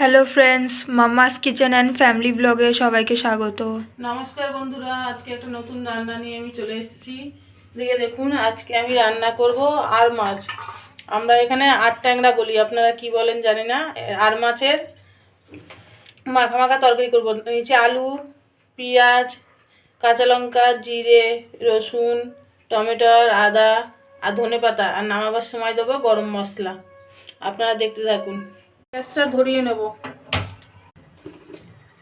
Hello friends mama's kitchen and family ব্লগে সবাইকে স্বাগত। নমস্কার বন্ধুরা, আজকে একটা নতুন রান্না নিয়ে আমি চলে এসেছি। দেখে দেখুন, আজকে আমি রান্না করব আর মাছ। আমরা এখানে আট ট্যাংরা বলি, আপনারা কি বলেন জানি না। আর মাছের মাখা মাখা তরকারি করব। নিচে আলু, পেঁয়াজ, কাঁচা লঙ্কা, জিরে, রসুন টমেটোর আদা, আর ধনে পাতা আর নামাবার সময় দেবো গরম মশলা। আপনারা দেখতে থাকুন। গ্যাসটা ধরিয়ে নেব।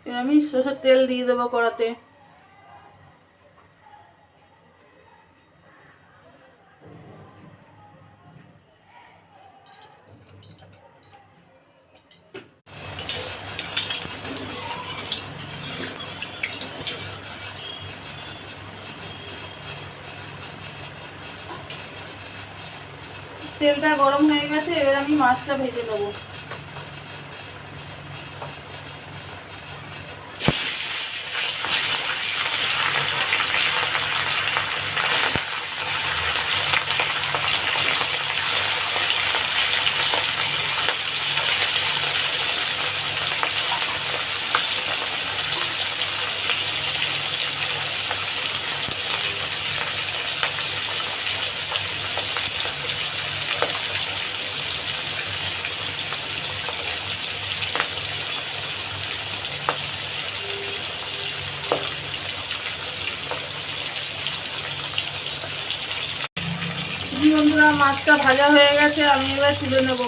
আমি সরষের তেল দিয়ে দেবো কড়াতে। তেলটা গরম হয়ে গেছে, এবার আমি মাছটা ভেজে নেব জি বন্ধুরা মাছটা ভাজা হয়ে গেছে আমি এবার তুলে নেব।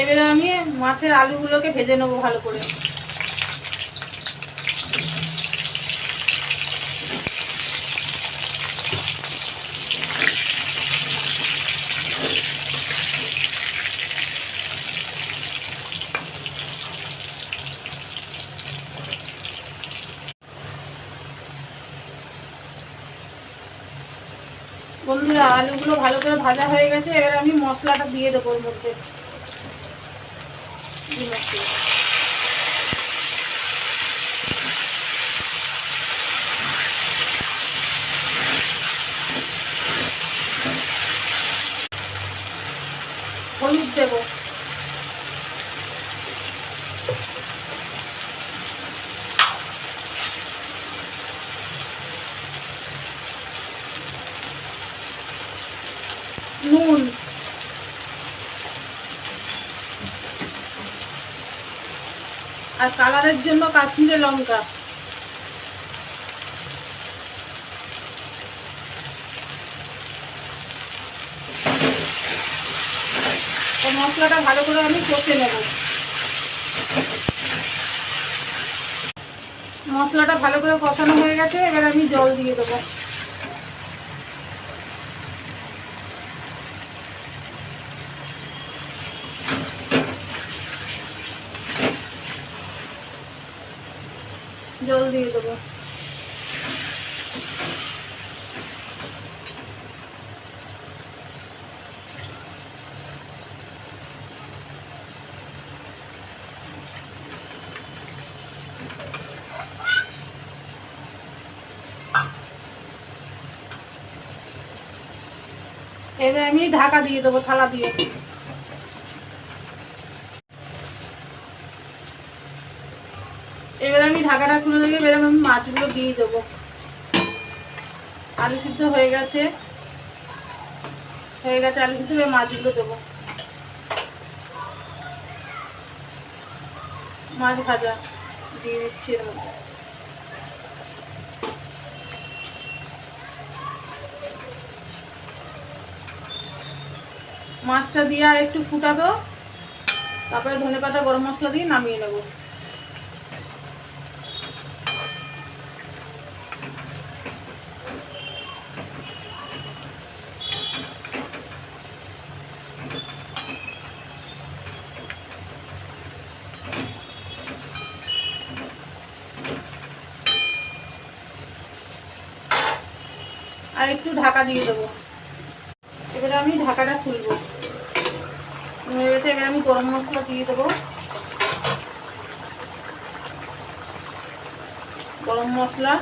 এবারে আমি মাছের আলুগুলোকে ভেজে নেব ভালো করে। বন্ধুরা, আলুগুলো ভালো করে ভাজা হয়ে গেছে, এবার আমি মশলাটা দিয়ে দেবো ওর মধ্যে। দিয়ে মশলা। হলুদ দেবো নুন আর কালারের জন্য কাশ্মীরি লঙ্কা। মশলাটা ভালো করে আমি কষে নেব। মশলাটা ভালো করে কষানো হয়ে গেছে, এবার আমি জল দিয়ে দেবো। জল দিয়ে দেবো। এবার আমি ঢাকা দিয়ে দেবো থালা দিয়ে এবার আমি ঢাকাটা খুলে দিয়ে এবার আমি মাছগুলো দিয়ে দেবো। আলু সিদ্ধ হয়ে গেছে। হয়ে গেছে আলু সিদ্ধ মাছগুলো দেবো। মাছ ভাজা দিয়ে দিচ্ছি মাছটা দিয়ে আর একটু ফুটাবো, তারপরে ধনে পাতা গরম মশলা দিয়ে নামিয়ে নেব। আর একটু ঢাকা দিয়ে দেবো। এবারে আমি ঢাকাটা খুলবো। গেছে এবারে আমি গরম মশলা দিয়ে দেবো। গরম মশলা।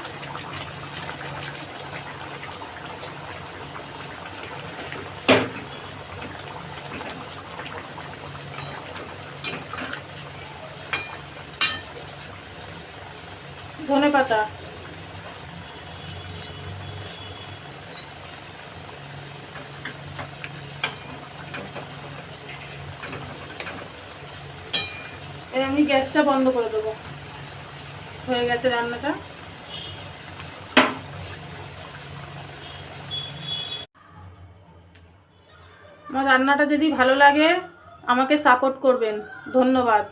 ধনে পাতা। এবার আমি গ্যাসটা বন্ধ করে দেবো। হয়ে গেছে রান্নাটা। আমার রান্নাটা যদি ভালো লাগে, আমাকে সাপোর্ট করবেন। ধন্যবাদ।